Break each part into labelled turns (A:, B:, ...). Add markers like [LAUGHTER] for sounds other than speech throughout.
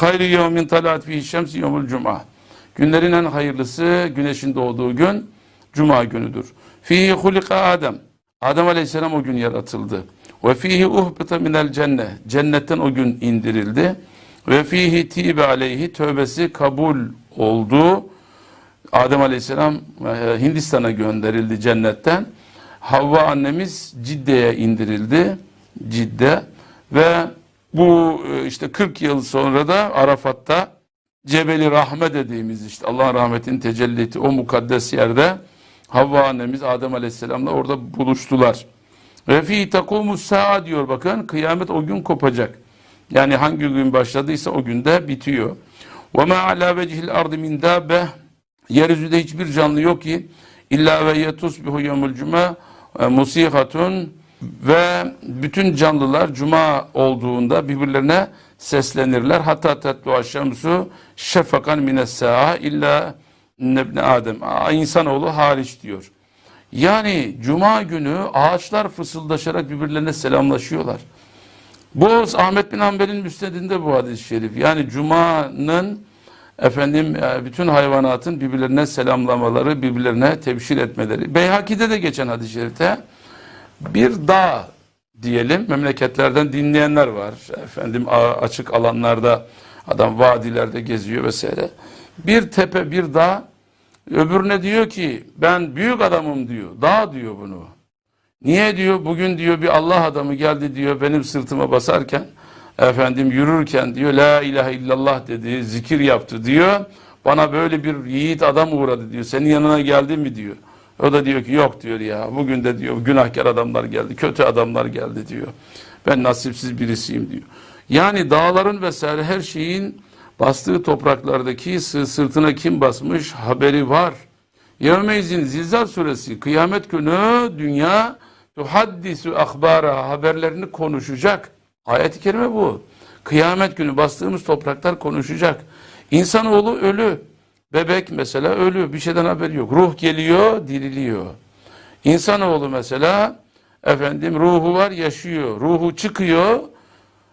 A: Hayri yevmin talat fihi şemsi yevmul cuma. Günlerin en hayırlısı güneşin doğduğu gün cuma günüdür. Fihi hulika Adem. Adem aleyhisselam o gün yaratıldı. Ve fihi uhbita minel cennet. Cennetten o gün indirildi. Ve fihi tibe aleyhi tövbesi kabul oldu. Adem aleyhisselam e, Hindistan'a gönderildi cennetten. Havva annemiz Cidde'ye indirildi. Cidde ve bu e, işte 40 yıl sonra da Arafat'ta Cebeli Rahme dediğimiz işte Allah'ın rahmetinin tecelliti o mukaddes yerde Havva annemiz Adem Aleyhisselam'la orada buluştular. Ve fi takumus sa'a diyor bakın kıyamet o gün kopacak. Yani hangi gün başladıysa o günde bitiyor. Ve ma ala vecihil ardı min dabbe yeryüzünde hiçbir canlı yok ki illa ve yetusbihu yevmul cuma e, musihatun ve bütün canlılar cuma olduğunda birbirlerine seslenirler. Hatta tetlu aşşamsu şefakan mines sa'a illa nebne Adem. İnsanoğlu hariç diyor. Yani cuma günü ağaçlar fısıldaşarak birbirlerine selamlaşıyorlar. Bu Ahmet bin Hanbel'in müsnedinde bu hadis-i şerif. Yani cumanın efendim e, bütün hayvanatın birbirlerine selamlamaları, birbirlerine tebşir etmeleri. Beyhaki'de de geçen hadis-i şerifte bir dağ diyelim memleketlerden dinleyenler var. Efendim açık alanlarda adam vadilerde geziyor vesaire. Bir tepe bir dağ öbürüne diyor ki ben büyük adamım diyor. Dağ diyor bunu. Niye diyor bugün diyor bir Allah adamı geldi diyor benim sırtıma basarken efendim yürürken diyor la ilahe illallah dedi zikir yaptı diyor. Bana böyle bir yiğit adam uğradı diyor. Senin yanına geldi mi diyor. O da diyor ki yok diyor ya. Bugün de diyor günahkar adamlar geldi. Kötü adamlar geldi diyor. Ben nasipsiz birisiyim diyor. Yani dağların vesaire her şeyin bastığı topraklardaki sı- sırtına kim basmış haberi var. Yevmeyzin Zilzal suresi kıyamet günü dünya tuhaddisu akbara haberlerini konuşacak. Ayet-i kerime bu. Kıyamet günü bastığımız topraklar konuşacak. İnsanoğlu ölü. Bebek mesela ölü. Bir şeyden haberi yok. Ruh geliyor, diriliyor. İnsanoğlu mesela efendim ruhu var, yaşıyor. Ruhu çıkıyor.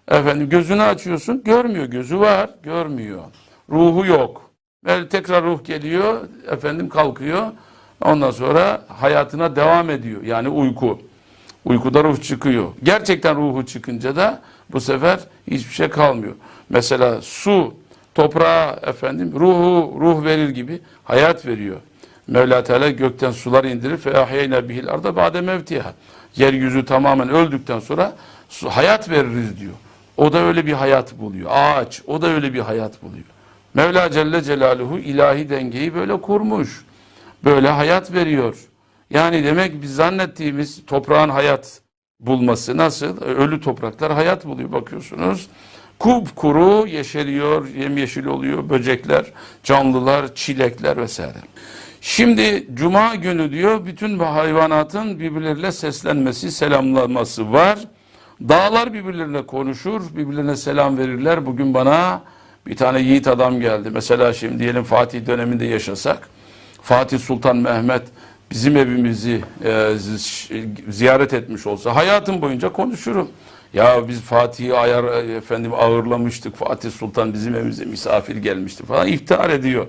A: Efendim gözünü açıyorsun, görmüyor. Gözü var, görmüyor. Ruhu yok. Ve tekrar ruh geliyor, efendim kalkıyor. Ondan sonra hayatına devam ediyor. Yani uyku. Uykuda ruh çıkıyor. Gerçekten ruhu çıkınca da bu sefer hiçbir şey kalmıyor. Mesela su, toprağa efendim ruhu ruh verir gibi hayat veriyor. Mevla Teala gökten sular indirir fe ahyeyna bihil arda ba'de mevtiha. Yeryüzü tamamen öldükten sonra hayat veririz diyor. O da öyle bir hayat buluyor. Ağaç o da öyle bir hayat buluyor. Mevla Celle Celaluhu ilahi dengeyi böyle kurmuş. Böyle hayat veriyor. Yani demek biz zannettiğimiz toprağın hayat bulması nasıl? Ölü topraklar hayat buluyor bakıyorsunuz. Kupkuru yeşeriyor, yemyeşil oluyor böcekler, canlılar, çilekler vesaire. Şimdi cuma günü diyor bütün bu hayvanatın birbirleriyle seslenmesi, selamlaması var. Dağlar birbirlerine konuşur, birbirlerine selam verirler. Bugün bana bir tane yiğit adam geldi. Mesela şimdi diyelim Fatih döneminde yaşasak. Fatih Sultan Mehmet bizim evimizi e, zi- ziyaret etmiş olsa hayatım boyunca konuşurum. Ya biz Fatih'i ayar efendim ağırlamıştık. Fatih Sultan bizim evimize misafir gelmişti falan iftihar ediyor.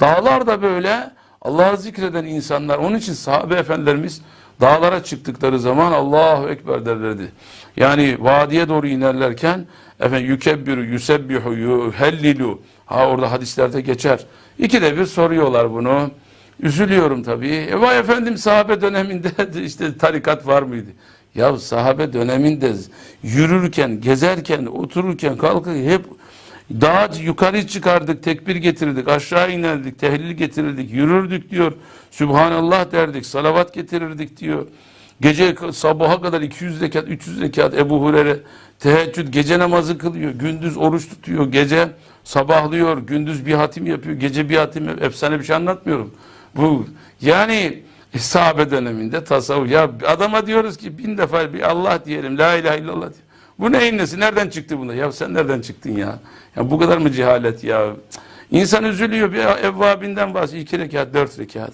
A: Dağlar da böyle Allah'ı zikreden insanlar. Onun için sahabe efendilerimiz dağlara çıktıkları zaman Allahu Ekber derlerdi. Yani vadiye doğru inerlerken efendim yükebbiru, yusebbihu, yuhellilu. Ha orada hadislerde geçer. İkide bir soruyorlar bunu. Üzülüyorum tabii. E vay efendim sahabe döneminde [LAUGHS] işte tarikat var mıydı? Ya sahabe döneminde yürürken, gezerken, otururken, kalkırken hep daha yukarı çıkardık, tekbir getirdik, aşağı inerdik, tehlil getirirdik, yürürdük diyor. Sübhanallah derdik, salavat getirirdik diyor. Gece sabaha kadar 200 rekat, 300 rekat Ebu Hureyre teheccüd gece namazı kılıyor. Gündüz oruç tutuyor. Gece sabahlıyor. Gündüz bir hatim yapıyor. Gece bir hatim yap- Efsane bir şey anlatmıyorum. Bu yani sahabe döneminde tasavvuf. Ya adama diyoruz ki bin defa bir Allah diyelim. La ilahe illallah diyelim. Bu neyin nesi? Nereden çıktı bunda? Ya sen nereden çıktın ya? Ya bu kadar mı cehalet ya? İnsan üzülüyor. Bir evvabinden bahsediyor. iki rekat, dört rekat.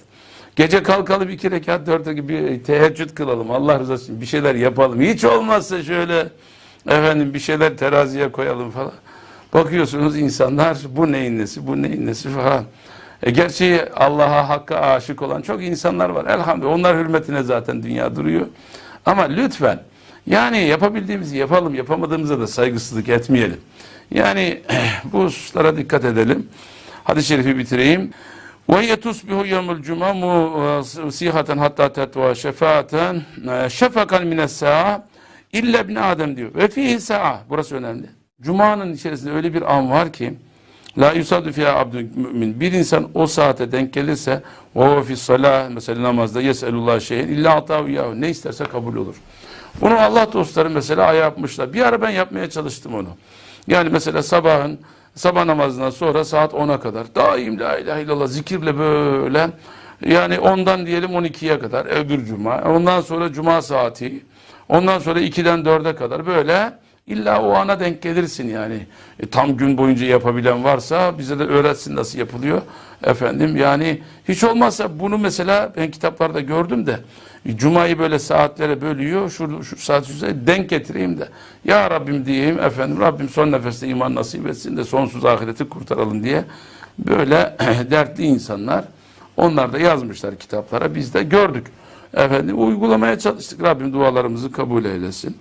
A: Gece kalkalım iki rekat, dört rekat bir teheccüd kılalım. Allah rızası için bir şeyler yapalım. Hiç olmazsa şöyle efendim bir şeyler teraziye koyalım falan. Bakıyorsunuz insanlar bu neyin nesi, bu neyin nesi falan. E gerçi Allah'a, Hakk'a aşık olan çok insanlar var. Elhamdülillah onlar hürmetine zaten dünya duruyor. Ama lütfen yani yapabildiğimizi yapalım, yapamadığımıza da saygısızlık etmeyelim. Yani [CLEARS THROAT] bu hususlara dikkat edelim. Hadis-i şerifi bitireyim. Ve yetusbihu yevmul cuma sihaten hatta tetva şefaaten şefakan mines sa'a illa ibn Adem diyor. Ve fihi sa'a. Burası önemli. Cuma'nın içerisinde öyle bir an var ki La yusadu fiha abdül mümin. Bir insan o saate denk gelirse ve fis salah mesela namazda yeselullah şeyin illa atahu yahu. Ne isterse kabul olur. Bunu Allah dostları mesela yapmışlar. Bir ara ben yapmaya çalıştım onu. Yani mesela sabahın sabah namazından sonra saat 10'a kadar daim la ilahe illallah zikirle böyle yani ondan diyelim 12'ye kadar öbür cuma. Ondan sonra cuma saati. Ondan sonra 2'den 4'e kadar böyle illa o ana denk gelirsin yani. E, tam gün boyunca yapabilen varsa bize de öğretsin nasıl yapılıyor. Efendim yani hiç olmazsa bunu mesela ben kitaplarda gördüm de e, Cuma'yı böyle saatlere bölüyor. Şu, şu saat üzerine denk getireyim de. Ya Rabbim diyeyim efendim Rabbim son nefeste iman nasip etsin de sonsuz ahireti kurtaralım diye. Böyle [CLEARS THROAT] dertli insanlar onlar da yazmışlar kitaplara. Biz de gördük. Efendim uygulamaya çalıştık. Rabbim dualarımızı kabul eylesin.